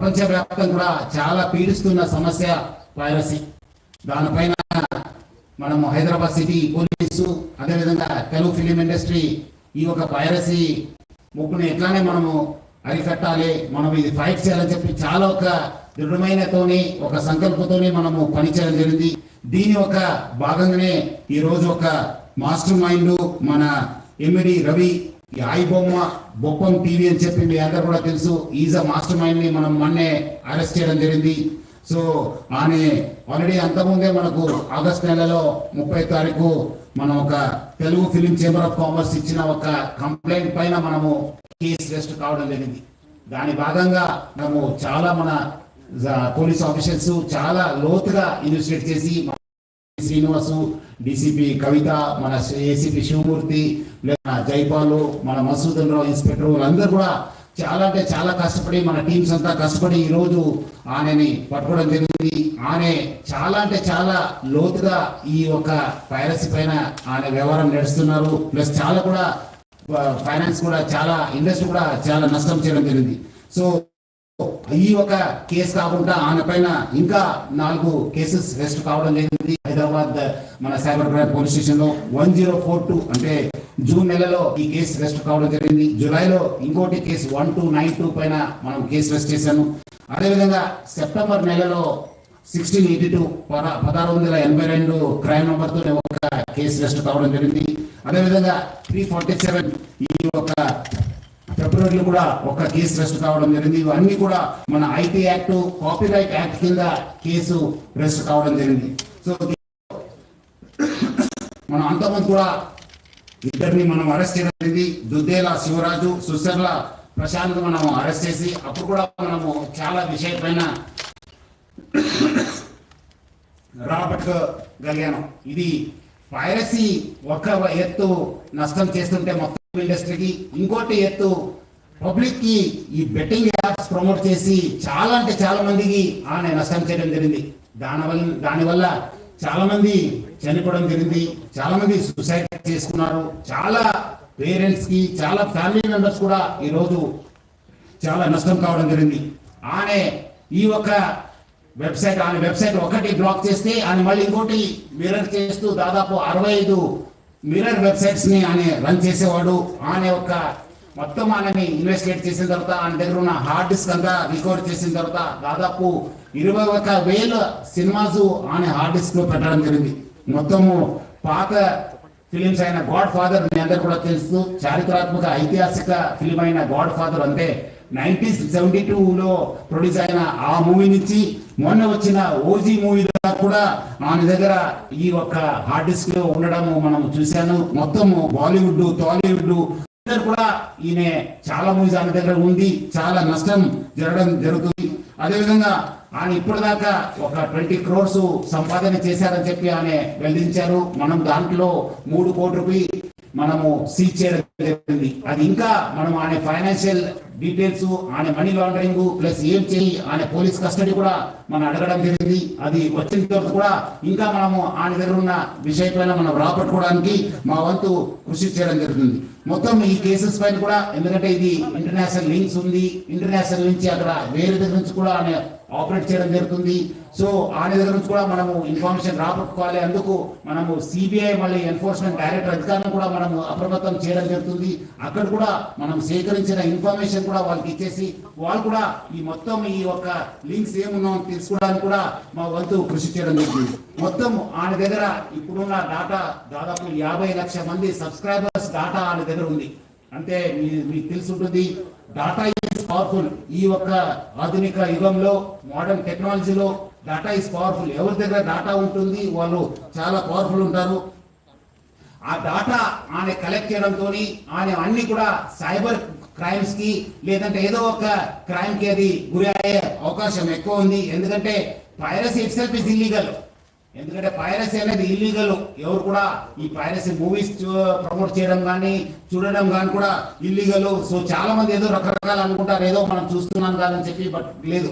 ప్రపంచవ్యాప్తంగా కూడా చాలా పీడిస్తున్న సమస్య పైరసీ దానిపైన మనము హైదరాబాద్ సిటీ పోలీసు అదేవిధంగా తెలుగు ఫిలిం ఇండస్ట్రీ ఈ ఒక పైరసీ ముప్పుని ఎట్లానే మనము అరికట్టాలి. మనం ఇది ఫైట్ చేయాలని చెప్పి చాలా ఒక దృఢమైనతోని ఒక సంకల్పంతోనే మనము పనిచేయడం జరిగింది. దీని ఒక భాగంగానే ఈ రోజు ఒక మాస్టర్ మైండ్ మన ఎమ్మిడి రవి ఈ ఐ బొమ్మ బొప్పం టీవీ అని చెప్పి మీ అందరు కూడా తెలుసు. ఈజ్ అ మాస్టర్ మైండ్ని మనం మొన్నే అరెస్ట్ చేయడం జరిగింది. సో ఆయన ఆల్రెడీ అంతకుముందే మనకు ఆగస్ట్ నెలలో ముప్పై తారీఖు మనం ఒక Telugu film chamber of commerce ఇచ్చిన ఒక కంప్లైంట్ పైన మనము కేసు రెస్ట్ కావడం జరిగింది. దాని భాగంగా మనము చాలా మన పోలీస్ ఆఫీసర్స్ చాలా లోతుగా ఇన్వెస్టిగేట్ చేసి శ్రీనివాసు డీసీపీ కవిత మన ఏసీపీ శివమూర్తి లేదా జైపాలు మన మసూదన్ రావు ఇన్స్పెక్టర్ వాళ్ళందరూ కూడా చాలా అంటే చాలా కష్టపడి మన టీమ్స్ అంతా కష్టపడి ఈ రోజు ఆయనని పట్టుకోవడం జరిగింది. ఆమె చాలా అంటే చాలా లోతుగా ఈ ఒక పైరసీ పైన ఆయన వ్యవహారం నడుస్తున్నారు. ప్లస్ చాలా కూడా ఫైనాన్స్ కూడా చాలా ఇండస్ట్రీ కూడా చాలా నష్టం చేయడం జరిగింది. సో ఈ ఒక కేసు కాకుండా ఆమె పైన ఇంకా నాలుగు కేసెస్ రెస్ట్ కావడం జరిగింది. హైదరాబాద్ మన సైబర్ క్రైమ్ పోలీస్ స్టేషన్లో వన్ జీరో ఫోర్ టూ అంటే జూన్ నెలలో ఈ కేసు రెస్ట్ కావడం జరిగింది. జూలైలో ఇంకోటి case one two nine two పైన మనం కేసు రెస్ట్ చేశాను అదేవిధంగా సెప్టెంబర్ నెలలో సిక్స్టీన్ ఎయిటీ టూ పదహారు వందల ఎనభై రెండు క్రైమ్ నెంబర్తో ఒక కేసు రెస్ట్ కావడం జరిగింది. అదేవిధంగా త్రీ ఫార్టీ సెవెన్ ఈ ఒక ఫిబ్రవరిలో కూడా ఒక కేసు రెస్ట్ కావడం జరిగింది. ఇవన్నీ కూడా మన ఐటీ యాక్ట్ కాపీరైట్ యాక్ట్ కింద కేసు రెస్ట్ కావడం జరిగింది. సో మనం కూడా ఇద్దరిని మనం అరెస్ట్ చేయడం జరిగింది. దుద్దేల శివరాజు సుశర్ల ప్రశాంత్ మనం అరెస్ట్ చేసి అప్పుడు కూడా మనము చాలా విషయపైన రాబట్టగలిగాను. ఇది పైరసీ ఒక ఎత్తు నష్టం చేస్తుంటే మొత్తం ఇండస్ట్రీకి ఇంకోటి ఎత్తు పబ్లిక్కి ఈ బెట్టింగ్ యాప్స్ ప్రమోట్ చేసి చాలా అంటే చాలా మందికి ఆయన నష్టం చేయడం జరిగింది. దానివల్ల దానివల్ల చాలా మంది చనిపోవడం జరిగింది. చాలా మంది సూసైడ్ చేసుకున్నారు. చాలా పేరెంట్స్కి చాలా ఫ్యామిలీ మెంబర్స్ కూడా ఈరోజు చాలా నష్టం కావడం జరిగింది. ఆమె ఈ ఒక వెబ్సైట్ ఆమె వెబ్సైట్ ఒకటి బ్లాక్ చేస్తే ఆయన మళ్ళీ ఇంకోటి మిర్రర్ చేస్తూ దాదాపు అరవై ఐదు మిర్రర్ వెబ్సైట్స్ని ఆయన రన్ చేసేవాడు. ఆయన యొక్క మొత్తం ఆయనని ఇన్వెస్టిగేట్ చేసిన తర్వాత ఆయన దగ్గర ఉన్న హార్డ్ డిస్క్ అంతా రికవర్ చేసిన తర్వాత దాదాపు ఇరవై ఒక వేల సినిమాస్ ఆయన హార్డ్ డిస్క్లో పెట్టడం జరిగింది. మొత్తము పాత ఫిలిమ్స్ అయిన గాడ్ ఫాదర్ మీ అందరు కూడా తెలుసు. చారిత్రాత్మక ఐతిహాసిక ఫిలిం అయిన గాడ్ ఫాదర్ అంటే నైన్టీన్ సెవెంటీ లో ప్రొడ్యూస్ అయిన ఆ మూవీ నుంచి మొన్న వచ్చిన ఓజీ మూవీ కూడా ఆయన దగ్గర ఈ ఒక్క హార్డ్ డిస్క్లో ఉండడం మనం చూశాను. మొత్తము బాలీవుడ్ టాలీవుడ్ అందరు కూడా ఈయన చాలా మూవీస్ ఆమె దగ్గర ఉంది. చాలా నష్టం జరగడం జరుగుతుంది. అదేవిధంగా ఆయన దాకా ఒక ట్వంటీ క్రోర్స్ సంపాదన చేశారని చెప్పి ఆయన వెల్లడించారు. మనం దాంట్లో మూడు కోట్ల రూపాయలు మనము సీజ్ చేయడం జరిగింది. అది ఇంకా మనం ఆయన ఫైనాన్షియల్ డీటెయిల్స్ ఆయన మనీ లాండరింగ్ ప్లస్ ఏం చేయి ఆయన పోలీస్ కస్టడీ కూడా మనం అడగడం జరిగింది. అది వచ్చిన తర్వాత కూడా ఇంకా మనము ఆయన దగ్గర ఉన్న విషయపైన మనం రాబట్టుకోవడానికి మా వంతు కృషి చేయడం జరుగుతుంది. మొత్తం ఈ కేసెస్ పైన కూడా ఎందుకంటే ఇది ఇంటర్నేషనల్ లింక్స్ ఉంది. ఇంటర్నేషనల్ నుంచి అక్కడ వేరే దగ్గర నుంచి కూడా ఆయన ఆపరేట్ చేయడం జరుగుతుంది. సో ఆయన దగ్గర నుంచి కూడా మనము ఇన్ఫర్మేషన్ రాబట్టుకోవాలి. అందుకు మనము సిబిఐ మళ్ళీ ఎన్ఫోర్స్మెంట్ డైరెక్టర్ అధికారులను కూడా మనము అప్రమత్తం చేయడం జరుగుతుంది. అక్కడ కూడా మనం సేకరించిన ఇన్ఫర్మేషన్ కూడా వాళ్ళకి ఇచ్చేసి వాళ్ళు కూడా ఈ మొత్తం ఈ యొక్క లింక్స్ ఏమున్నాం తెలుసుకోవడానికి కూడా మా వంతు కృషి చేయడం జరిగింది. మొత్తం ఆయన దగ్గర ఇప్పుడున్న డాటా దాదాపు యాభై లక్షల మంది సబ్స్క్రైబర్స్ డాటా ఆయన దగ్గర ఉంది. అంటే మీ- మీకు తెలిసి ఉంటుంది డాటా ఈజ్ పవర్ఫుల్ ఈ యొక్క ఆధునిక యుగంలో మోడర్న్ టెక్నాలజీలో డాటా ఈజ్ పవర్ఫుల్ ఎవరి దగ్గర డాటా ఉంటుంది వాళ్ళు చాలా పవర్ఫుల్ ఉంటారు. ఆ డాటా ఆయన కలెక్ట్ చేయడంతో ఆయన అన్ని కూడా సైబర్ క్రైమ్స్కి లేదంటే ఏదో ఒక క్రైమ్కి అది గురి అయ్యే అవకాశం ఎక్కువ ఉంది. ఎందుకంటే పైరసీ ఇట్సెల్ఫ్ ఇస్ ఇల్లీగల్ ఎందుకంటే పైరసీ అనేది ఇల్లీగల్ ఎవరు కూడా ఈ పైరసీ మూవీస్ ప్రమోట్ చేయడం కానీ చూడడం కానీ కూడా ఇల్లీగల్ సో చాలా మంది ఏదో రకరకాలు అనుకుంటారు. ఏదో మనం చూస్తున్నాం కాదని చెప్పి బట్ లేదు.